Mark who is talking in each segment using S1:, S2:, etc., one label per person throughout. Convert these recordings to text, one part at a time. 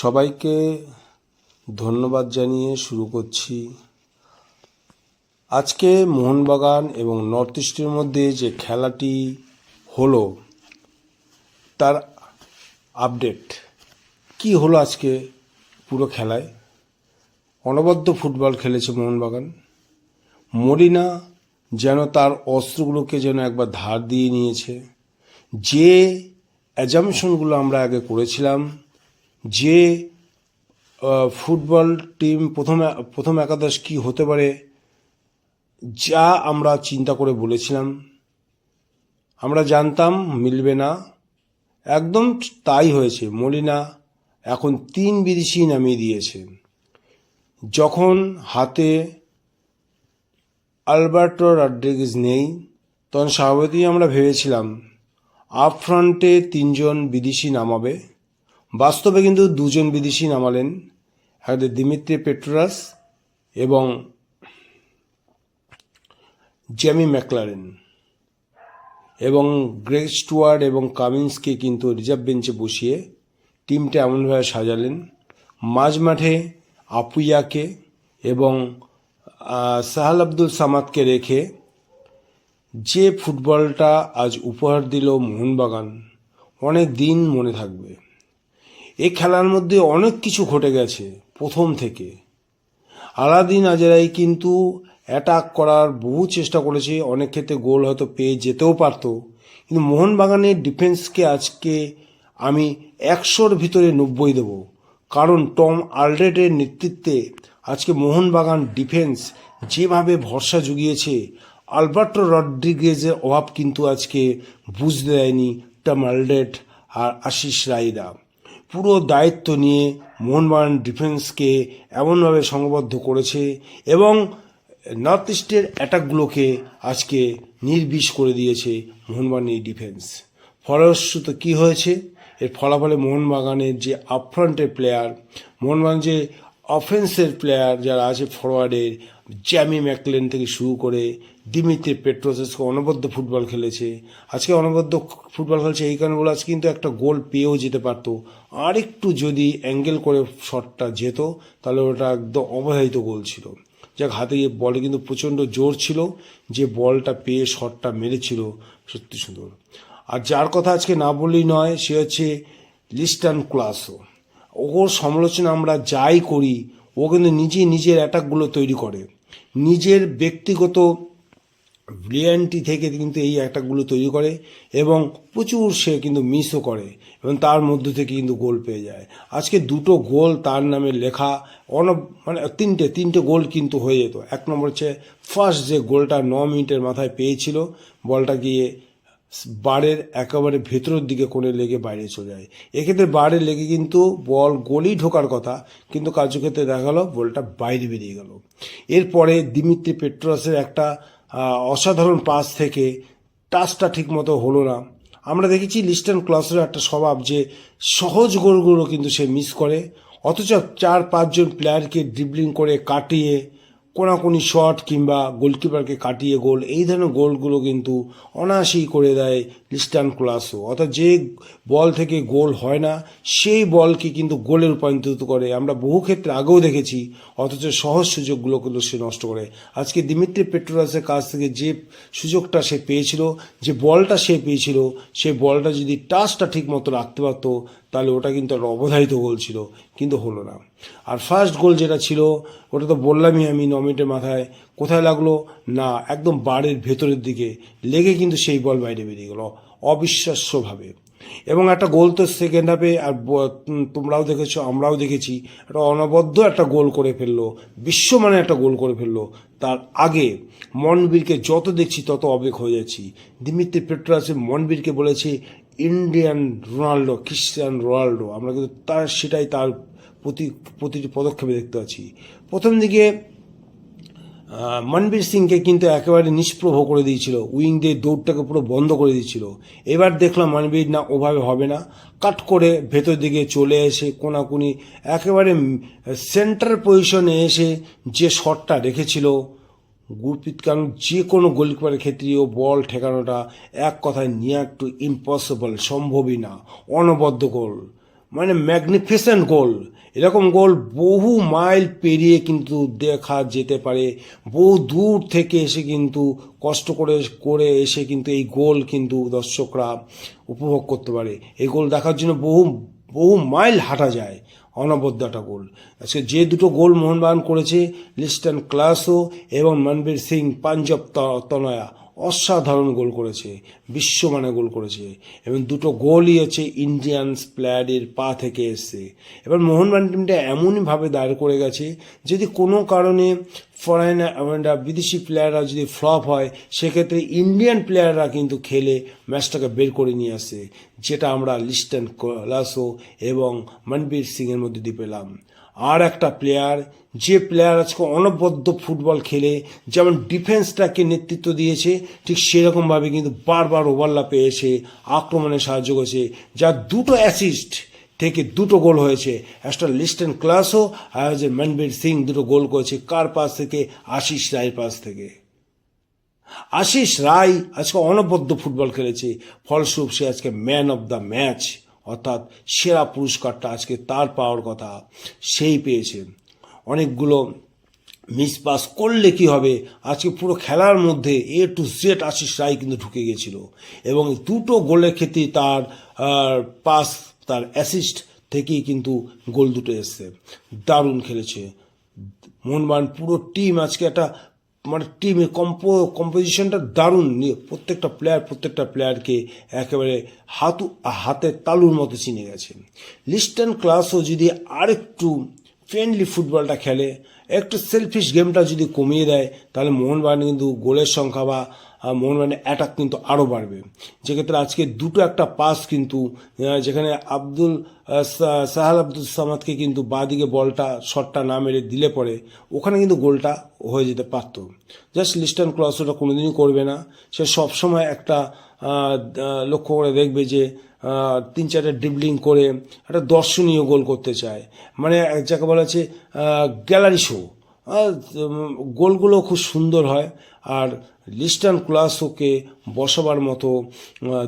S1: সবাইকে ধন্যবাদ জানিয়ে শুরু করছি। আজকে মোহনবাগান এবং নর্থ ইস্টের মধ্যে যে খেলাটি হলো, তার আপডেট কি হলো আজকে পুরো খেলায়? অনবদ্য ফুটবল খেলেছে মোহনবাগান। মরিনা যেন তার অস্ত্রগুলোকে যেন একবার ধার দিয়ে নিয়েছে। যে অ্যাজামশনগুলো আমরা আগে করেছিলাম যে ফুটবল টিম প্রথম প্রথম একাদশ কি হতে পারে, যা আমরা চিন্তা করে বলেছিলাম। আমরা জানতাম মিলবে না। একদম তাই হয়েছে, মলিনা এখন তিন বিদেশি নামিয়ে দিয়েছে। যখন হাতে আলবার্টো রড্রিগেজ নেই, তখন স্বাভাবিকই আমরা ভেবেছিলাম, আপ ফ্রন্টে তিনজন বিদেশি নামাবে। বাস্তবে কিন্তু দুজন বিদেশি নামালেন একটা দিমিত্রি পেট্রোরাস এবং জ্যামি ম্যাকলারেন। এবং গ্রেগ স্টুয়ার্ড এবং কামিন্সকে কিন্তু রিজার্ভ বেঞ্চে বসিয়ে টিমটা এমনভাবে সাজালেন। মাঝ মাঠে আপুইয়াকে এবং সাহাল আব্দুল সামাদকে রেখে যে ফুটবলটা আজ উপহার দিল মোহনবাগান, অনেক দিন মনে থাকবে। এই খেলার মধ্যে অনেক কিছু ঘটে গেছে, প্রথম থেকে। আলাদিন আজেরাই কিন্তু অ্যাটাক করার বহু চেষ্টা করেছে, অনেক ক্ষেত্রে গোল হয়তো পেয়ে যেতেও পারতো। কিন্তু মোহনবাগানের ডিফেন্সকে আজকে আমি একশোর ভিতরে নব্বই দেব। কারণ টম আলড্রেটের নেতৃত্বে আজকে মোহনবাগান ডিফেন্স যেভাবে ভরসা জুগিয়েছে, আলবার্টো রড্রিগেজের অভাব কিন্তু আজকে বুঝতে দেয়নি টম আলড্রেট আর আশিস রায়রা। পুরো দায়িত্ব নিয়ে মোহনবাগান ডিফেন্সকে এমনভাবে সংবদ্ধ করেছে এবং নর্থ ইস্টের অ্যাটাকগুলোকে আজকে নির্বিষ করে দিয়েছে মোহনবাগান এই ডিফেন্স। ফলশ্রুত কি হয়েছে? এর ফলাফলে মোহনবাগানের যে আপফ্রন্টের প্লেয়ার মোহনবাগান যে অফেন্সের প্লেয়ার যারা আছে ফরওয়ার্ডের জ্যামি ম্যাকলেন থেকে শুরু করে দিমিত্রি পেট্রোসেসকে অনবদ্য ফুটবল খেলেছে। আজকে অনবদ্য ফুটবল খেলছে এই কারণে বলে আজকে কিন্তু একটা গোল পেয়েও যেতে পারতো। আর একটু যদি অ্যাঙ্গেল করে শটটা যেত, তাহলে ওটা একদম অবধারিত গোল ছিল। যাক, হাতে গিয়ে বলে কিন্তু প্রচণ্ড জোর ছিল যে বলটা পেয়ে শটটা মেরেছিল। সত্যি সুন্দর। আর যার কথা আজকে না বললেই নয়, সে হচ্ছে লিস্টান ক্লাসও ওর সমালোচনা আমরা যাই করি, ও কিন্তু নিজে নিজের অ্যাটাকগুলো তৈরি করে। নিজের ব্যক্তিগত ব্রিলিয়ান্টি থেকে কিন্তু এই অ্যাটাকগুলো তৈরি করে এবং প্রচুর সে কিন্তু মিসও করে এবং তার মধ্য থেকে কিন্তু গোল পেয়ে যায়। আজকে দুটো গোল তার নামে লেখা অন মানে তিনটে তিনটে গোল কিন্তু হয়ে যেত। এক নম্বর হচ্ছে ফার্স্ট যে গোলটা ন মিনিটের মাথায় পেয়েছিল, বলটা গিয়ে বারের একেবারে ভেতরের দিকে কোণে লেগে বাইরে চলে যায়। এক্ষেত্রে বারে লেগে কিন্তু বল গোলই ঢোকার কথা, কিন্তু কার্যক্ষেত্রে দেখা গেল বলটা বাইরে বেরিয়ে গেল। এরপরে দিমিত্রি পেট্রোসের একটা অসাধারণ পাস থেকে টাচটা ঠিকমতো হলো না। আমরা দেখেছি লিস্টার্ন ক্লাসের একটা স্বভাব যে সহজ গোলগুলো কিন্তু সে মিস করে, অথচ চার পাঁচজন প্লেয়ারকে ড্রিবলিং করে কাটিয়ে কোনাকুনি শট কিংবা গোলকিপারকে কাটিয়ে গোল এই ধরনের গোলগুলো কিন্তু অনায়াসেই করে দেয় লিস্টান ক্লাসও অর্থাৎ যে বল থেকে গোল হয় না, সেই বলকে কিন্তু গোলে রূপান্তরিত করে। আমরা বহু ক্ষেত্রে আগেও দেখেছি, অথচ সহজ সুযোগগুলো কিন্তু সে নষ্ট করে। আজকে দিমিত্রি পেট্রোরাসের কাছ থেকে যে সুযোগটা সে পেয়েছিল, যে বলটা সে পেয়েছিল, সে বলটা যদি টাচটা ঠিক মতো রাখতে পারতো, তাহলে ওটা কিন্তু একটা অবধারিত গোল ছিল, কিন্তু হলো না। আর ফার্স্ট গোল যেটা ছিল, ওটা তো বললামই আমি ন মিনিটের মাথায়, কোথায় লাগল? না, একদম বাড়ির ভেতরের দিকে। লেগে কিন্তু সেই বল বাইরে বেরিয়ে গেল, অবিশ্বাস্যভাবে। এবং একটা গোল তো সেকেন্ড হাফে আর তোমরাও দেখেছ, আমরাও দেখেছি, একটা অনবদ্য একটা গোল করে ফেলল বিশ্বমানে একটা গোল করে ফেলল। তার আগে মনবীরকে যত দেখছি, তত অবেক হয়ে যাচ্ছি। দিমিত্রি পেট্রাসে মনবীরকে বলেছে, ইন্ডিয়ান রোনাল্ডো, ক্রিশ্চিয়ান রোনাল্ডো। আমরা কিন্তু তার, সেটাই তার প্রতিটি পদক্ষেপে দেখতে পাচ্ছি। প্রথম দিকে মনবীর সিংকে কিন্তু একেবারে নিষ্প্রভ করে দিয়েছিল। উইং দিয়ে দৌড়টাকে পুরো বন্ধ করে দিয়েছিল। এবার দেখলাম মনবীর না, ওভাবে হবে না। কাট করে ভেতর দিকে চলে এসে কোনাকুনি একেবারে সেন্টার পজিশনে এসে যে শটটা রেখেছিল, গুরপ্রীত কারণ যে কোনো গোলকিপারের ক্ষেত্রেও বল ঠেকানোটা এক কথায় নিয়ে একটু ইম্পসিবল সম্ভবই না। অনবদ্য গোল। মানে ম্যাগনিফিসেন্ট গোল এরকম গোল বহু মাইল পেরিয়ে কিন্তু দেখা যেতে পারে। বহু দূর থেকে এসে কিন্তু কষ্ট করে করে এসে কিন্তু এই গোল কিন্তু দর্শকরা উপভোগ করতে পারে। এই গোল দেখার জন্য বহু বহু মাইল হাঁটা যায়। অনবদ্য একটা গোল আজকে যে দুটো গোল মোহনবাগান করেছে, লিস্টন ক্লাসো এবং মনবীর সিং, পাঞ্জাব তনয়া অসাধারণ গোল করেছে বিশ্বমানে গোল করেছে, এবং দুটো গোলই হচ্ছে ইন্ডিয়ানস প্লেয়ারের পা থেকে এসছে। এবার মোহনবাগান টিমটা এমনইভাবে দাঁড় করে গেছে, যদি কোনো কারণে ফরেনার বিদেশি প্লেয়াররা যদি ফ্লপ হয়, সেক্ষেত্রে ইন্ডিয়ান প্লেয়াররা কিন্তু খেলে ম্যাচটাকে বের করে নিয়ে আসে, যেটা আমরা লিস্টন ক্লাসো এবং মনবীর সিংয়ের মধ্যে দিয়ে পেলাম। আর একটা প্লেয়ার যে প্লেয়ার আজকে অনবদ্য ফুটবল খেলে, যেমন ডিফেন্সটাকে নেতৃত্ব দিয়েছে, ঠিক সেরকমভাবে কিন্তু বারবার ওভারলাপে এসে আক্রমণে সাহায্য করেছে, যার দুটো অ্যাসিস্ট থেকে দুটো গোল হয়েছে। একটা লিস্টন ক্লাসও আর হচ্ছে মনবীর সিং দুটো গোল করেছে কার পাশ থেকে? আশিস রায়ের পাশ থেকে। আশিস রায় আজকে অনবদ্য ফুটবল খেলেছে, ফলস্বরূপ সে আজকে ম্যান অফ দ্য ম্যাচ অর্থাৎ সেরা পুরস্কারটা আজকে তার পাওয়ার কথা সেই পেয়েছে। অনেকগুলো মিস পাস করলে কি হবে? আজকে পুরো খেলার মধ্যে A to Z Ashish Roy কিন্তু ঢুকে গেছিল এবং দুটো গোলের ক্ষেত্রে তার পাস তার অ্যাসিস্ট থেকেই কিন্তু গোল দুটো এসছে। দারুণ খেলেছে। মোহনবাগান পুরো টিম আজকে একটা মানে টিমে কম্পো কম্পোজিশনটা দারুণ। প্রত্যেকটা প্লেয়ার প্রত্যেকটা প্লেয়ারকে একেবারে হাতু, হাতের তালুর মতো চিনে গেছে। লিস্টার্ন ক্লাসও যদি আরেকটু ফ্রেন্ডলি ফুটবলটা খেলে। একটু সেলফিশ গেমটা যদি কমিয়ে দেয়, তাহলে মোহনবাগান কিন্তু গোলের সংখ্যা বা মোহনবাগানের অ্যাটাক কিন্তু আরও বাড়বে। যেক্ষেত্রে আজকে দুটো একটা পাস কিন্তু যেখানে আব্দুল সাহাল আব্দুল সামাদকে কিন্তু বাঁদিকে বলটা শটটা না মেরে দিলে পরে ওখানে কিন্তু গোলটা হয়ে যেতে পারত। জাস্ট লিস্টার্ন ক্লস ওটা কোনোদিনই করবে না। সে সবসময় একটা লক্ষ্য করে দেখবে যে তিন চারটে ড্রিবলিং করে একটা দর্শনীয় গোল করতে চায়। মানে যাকে বলা হচ্ছে গ্যালারি শো গোলগুলো খুব সুন্দর হয় আর লিস্টান ক্লাসোকে বসাবার মতো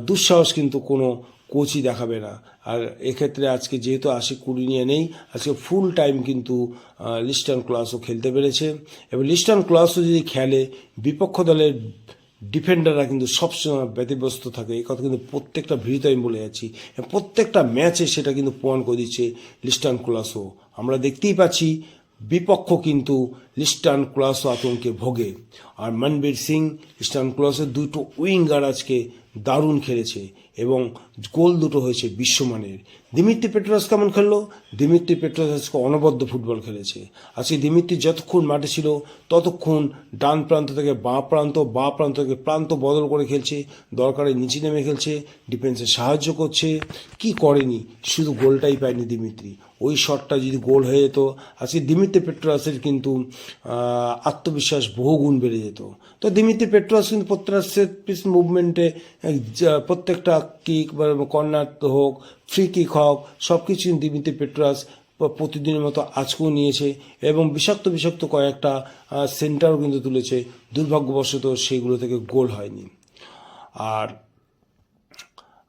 S1: দুঃসাহস কিন্তু কোনো কোচই দেখাবে না। আর এক্ষেত্রে আজকে যেহেতু আশি কুড়ি নিয়ে নেই আজকে ফুল টাইম কিন্তু আহ, লিস্টান ক্লাসও খেলতে পেরেছে। এবং লিস্টান ক্লাসও যদি খেলে বিপক্ষ দলের ডিফেন্ডাররা কিন্তু সবসময় ব্যতিব্যস্ত থাকে। এ কথা কিন্তু প্রত্যেকটা ভিড়িতে আমি বলে যাচ্ছি। প্রত্যেকটা ম্যাচে সেটা কিন্তু প্রমাণ করে দিচ্ছে লিস্টান ক্লাসও আমরা দেখতেই পাচ্ছি বিপক্ষ কিন্তু লিস্টান ক্লাসও আতঙ্কে ভোগে। আর মনবীর সিং লিস্টান ক্লাসের দুটো উইঙ্গার আজকে দারুণ খেলেছে এবং গোল দুটো হয়েছে বিশ্বমানের। দিমিত্রি পেট্রোস কেমন খেললো? দিমিত্রি পেট্রোস আজকে অনবদ্য ফুটবল খেলেছে। আজকে দিমিত্রি যতক্ষণ মাঠে ছিল, ততক্ষণ ডান প্রান্ত থেকে বাঁ প্রান্ত বাঁ প্রান্ত থেকে প্রান্ত বদল করে খেলছে, দরকারে নিচে নেমে খেলছে ডিফেন্সে সাহায্য করছে। কি করেনি? শুধু গোলটাই পায়নি দিমিত্রি। ওই শটটা যদি গোল হয়ে যেত আজকে দিমিত্রি পেট্রোসের কিন্তু আত্মবিশ্বাস বহুগুণ বেড়ে যেত। তো দিমিত্রি পেট্রোস কিন্তু প্রত্যেকটা সেট পিস মুভমেন্টে প্রত্যেকটা কিক বা কর্নার হোক ফ্রি কিক হোক সব কিছু দিমিত্রি পেট্রোস প্রতিদিনের মতো আজকেও নিয়েছে এবং বিষাক্ত বিষাক্ত কয়েকটা সেন্টারও কিন্তু তুলেছে। দুর্ভাগ্যবশত সেগুলো থেকে গোল হয়নি। আর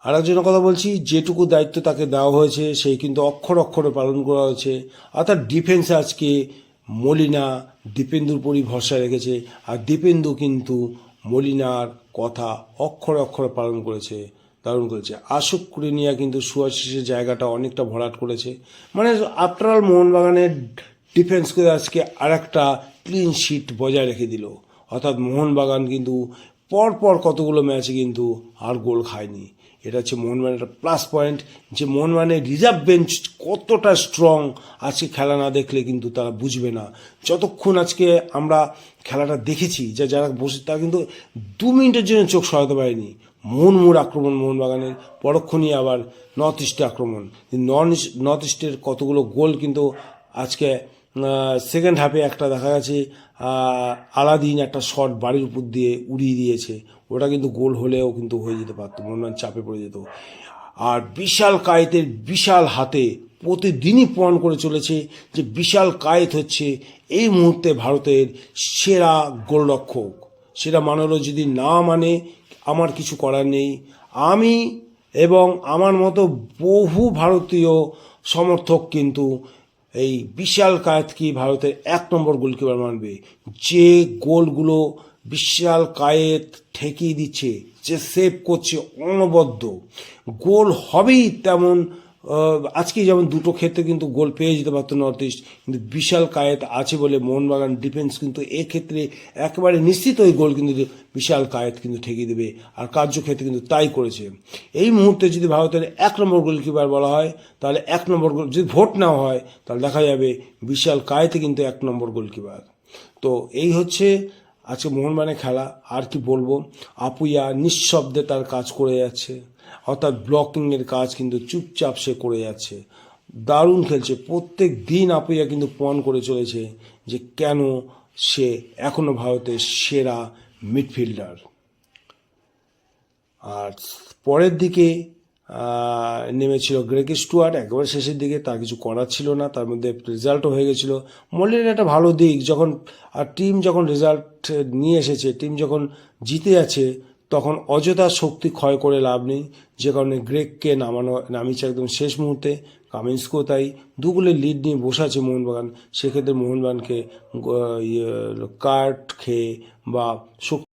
S1: আর একজনের কথা বলছি, যেটুকু দায়িত্ব তাকে দেওয়া হয়েছে, সেই কিন্তু অক্ষর অক্ষরে পালন করা হয়েছে। অর্থাৎ ডিফেন্সে আজকে মলিনা দীপেন্দুর উপরই ভরসা রেখেছে। আর দীপেন্দু কিন্তু মলিনার কথা অক্ষরে অক্ষরে পালন করেছে দারুণ করেছে। আশুক কুরেনিয়া কিন্তু সুয়াশিসের জায়গাটা অনেকটা ভরাট করেছে। মানে আফটার অল মোহনবাগানের ডিফেন্স করে আজকে আর একটা ক্লিন শিট বজায় রেখে দিল। অর্থাৎ মোহনবাগান কিন্তু পরপর কতগুলো ম্যাচে কিন্তু আর গোল খায়নি। এটা হচ্ছে মোহনবাগানের একটা প্লাস পয়েন্ট যে মোহনবাগানের রিজার্ভ বেঞ্চ কতটা স্ট্রং আজকে খেলা না দেখলে কিন্তু তারা বুঝবে না। যতক্ষণ আজকে আমরা খেলাটা দেখেছি, যা যারা বসে, তারা কিন্তু দু মিনিটের জন্য চোখ সরাতে পারেনি। মোহনমুর আক্রমণ মোহনবাগানের, পরক্ষণই আবার নর্থ ইস্টে আক্রমণ। নর্থ ইস্টের কতগুলো গোল কিন্তু আজকে সেকেন্ড হাফে একটা দেখা গেছে আলাদিন একটা শট বাড়ির উপর দিয়ে উড়িয়ে দিয়েছে। ওটা কিন্তু গোল হলেও কিন্তু হয়ে যেতে পারতো মোহনবাগান চাপে পড়ে যেত। আর বিশাল কায়েতের বিশাল হাতে প্রতিদিনই প্রমাণ করে চলেছে যে বিশাল কায়েত হচ্ছে এই মুহূর্তে ভারতের সেরা গোলরক্ষক। সেটা মানলো যদি না মানে আমার কিছু করার নেই। আমি এবং আমার মতো বহু ভারতীয় সমর্থক কিন্তু এই বিশাল কায়েতকে ভারতের এক নম্বর গোলকিপার মানবে? যে গোলগুলো বিশাল কায়েত ঠেকিয়ে দিচ্ছে, যে সেভ করছে অনবদ্য, গোল হবেই তেমন আজকে যেমন দুটো ক্ষেত্রে কিন্তু গোল পেয়ে যেতে পারতো নর্থ ইস্ট কিন্তু বিশাল কায়েত আছে বলে মোহনবাগান ডিফেন্স কিন্তু এক্ষেত্রে একেবারে নিশ্চিত ওই গোল কিন্তু বিশাল কায়েত কিন্তু ঠেকিয়ে দেবে, আর কার্যক্ষেত্রে কিন্তু তাই করেছে। এই মুহূর্তে যদি ভারতের এক নম্বর গোলকিপার বলা হয়, তাহলে এক নম্বর গোল যদি ভোট নেওয়া হয়, তাহলে দেখা যাবে বিশাল কায়েতে কিন্তু এক নম্বর গোলকিপার তো এই হচ্ছে আজকে মোহনবাগানের খেলা, আর কি বলব? আপুইয়া নিঃশব্দে তার কাজ করে যাচ্ছে। অর্থাৎ ব্লকিংয়ের কাজ কিন্তু চুপচাপ সে করে যাচ্ছে। দারুণ খেলছে। প্রত্যেক দিন আপুইয়া কিন্তু প্রমাণ করে চলেছে যে কেন সে এখনও ভারতের সেরা মিডফিল্ডার। আর পরের দিকে নেমেছিল গ্রেক স্টুয়ার্ট। একেবারে শেষের দিকে তার কিছু করার ছিল না, তার মধ্যে রেজাল্টও হয়ে গেছিল। মল্লের একটা ভালো দিক, যখন, আর টিম যখন রেজাল্ট নিয়ে এসেছে, টিম যখন জিতে যাচ্ছে তখন অযথা শক্তি ক্ষয় করে লাভ নেই। যে কারণে গ্রেককে নামানো নামিয়েছে একদম শেষ মুহূর্তে। কামিন্সকেও তাই দুগুলো লিড নিয়ে বসে আছে মোহনবাগান। সেক্ষেত্রে মোহনবাগানকে কার্ট ইয়ে, কার্ড খেয়ে বা শক্তি